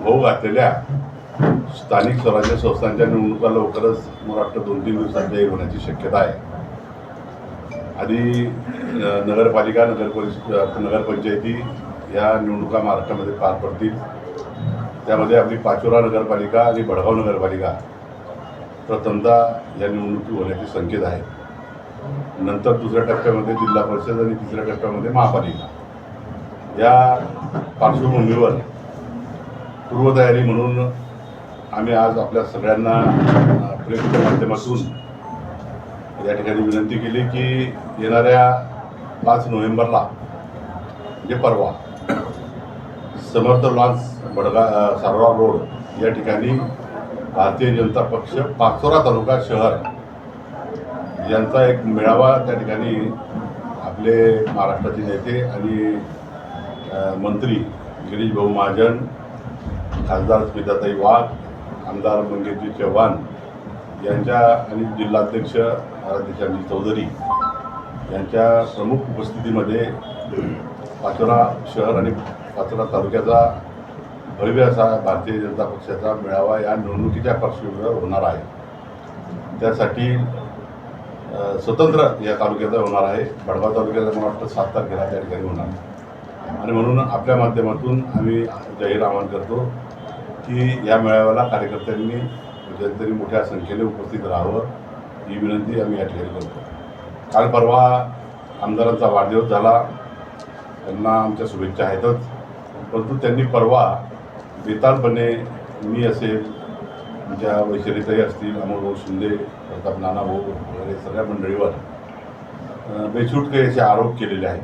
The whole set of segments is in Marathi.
भाऊ घातलेल्या स्थानिक स्वराज्य संस्थांच्या निवडणुका लवकरच मला वाटतं दोन तीन दिवसात जाहीर होण्याची शक्यता आहे. आधी नगरपालिका नगर परिष नगरपंचायती या निवडणुका महाराष्ट्रामध्ये पार पडतील. त्यामध्ये आपली पाचोरा नगरपालिका आणि भडगाव नगरपालिका प्रथमतः या निवडणुकी होण्याचे संकेत आहेत नंतर दुसऱ्या टप्प्यामध्ये जिल्हा परिषद आणि तिसऱ्या टप्प्यामध्ये महापालिका. या पार्श्वभूमीवर पूर्वतयारी म्हणून आम्ही आज आपल्या सगळ्यांना प्रेसच्या माध्यमातून या ठिकाणी विनंती केली की येणाऱ्या पाच नोव्हेंबरला म्हणजे परवा समर्थ लॉन्स बडगा सारोरा रोड या ठिकाणी भारतीय जनता पक्ष पाचोरा तालुका शहर यांचा एक मेळावा त्या ठिकाणी आपले महाराष्ट्राचे नेते आणि मंत्री गिरीश भाऊ महाजन खासदार स्मिताताई वाघ आमदार मंगेशजी चव्हाण यांच्या आणि जिल्हाध्यक्ष आराध्यक्षांजी चौधरी यांच्या प्रमुख उपस्थितीमध्ये पाचोरा शहर आणि पाचोरा तालुक्याचा भव्य असा भारतीय जनता पक्षाचा मेळावा या निवडणुकीच्या पार्श्वभूमीवर होणार आहे त्यासाठी स्वतंत्र या तालुक्याचा होणार आहे बडगाव तालुक्याचा मला वाटतं सात तारखेला त्या ठिकाणी होणार आहे. आणि म्हणून आपल्या माध्यमातून आम्ही जाहीर आवाहन करतो की या मेळाव्याला कार्यकर्त्यांनी जनतेने मोठ्या संख्येने उपस्थित राहावं ही विनंती आम्ही या ठिकाणी करतो. काल परवा आमदारांचा वाढदिवस झाला. त्यांना आमच्या शुभेच्छा आहेतच. परंतु त्यांनी परवा बेतालपणे मी असेल आमच्या वैशालीताई असतील अमोल भाऊ शिंदे प्रताप नाना भाऊ वगैरे सगळ्या मंडळीवर अ, बेछूट काही असे आरोप केलेले आहेत.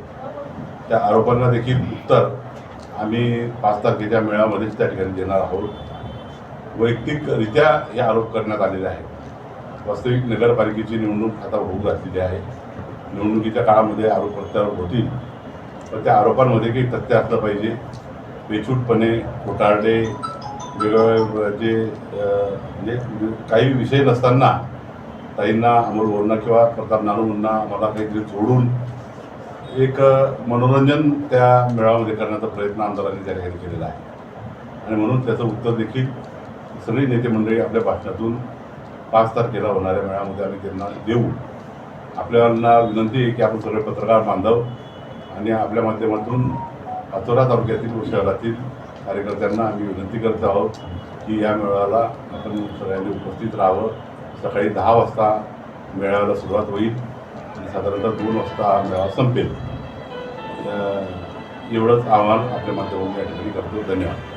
त्या आरोपांना देखील उत्तर आम्ही पाच तारखेच्या मेळाव्यामध्येच त्या ठिकाणी देणार आहोत. वैयक्तिकरित्या हे आरोप करण्यात आलेले आहेत. वास्तविक नगरपालिकेची निवडणूक आता होऊ घातलेली आहे. निवडणुकीच्या काळामध्ये आरोप प्रत्यारोप होतील. पण त्या आरोपांमध्ये काही तथ्य असलं पाहिजे. बेछूटपणे खोटारडे वेगवेगळे जे म्हणजे काही विषय नसताना ताईंना अमोल बोलणं किंवा प्रताप नानूंना मला काहीतरी जोडून एक मनोरंजन त्या मेळाव्यामध्ये करण्याचा प्रयत्न आमदारांनी त्या ठिकाणी केलेला आहे. आणि म्हणून त्याचं उत्तर देखील सगळी नेते मंडळी आपल्या भाषणातून पाच तारखेला होणाऱ्या मेळाव्यामध्ये आम्ही त्यांना देऊ. आपल्याला विनंती आहे की आपण सगळे पत्रकार बांधव आणि आपल्या माध्यमातून अचोरा तालुक्यातील व शहरातील कार्यकर्त्यांना आम्ही विनंती करत आहोत की या मेळाव्याला आपण सगळ्यांनी उपस्थित राहावं. सकाळी दहा वाजता मेळाव्याला सुरुवात होईल. साधारणतः दोन वाजता हा मेळावा संपेल. एवढंच आव्हान आपल्या माध्यमातून या ठिकाणी करतो. धन्यवाद.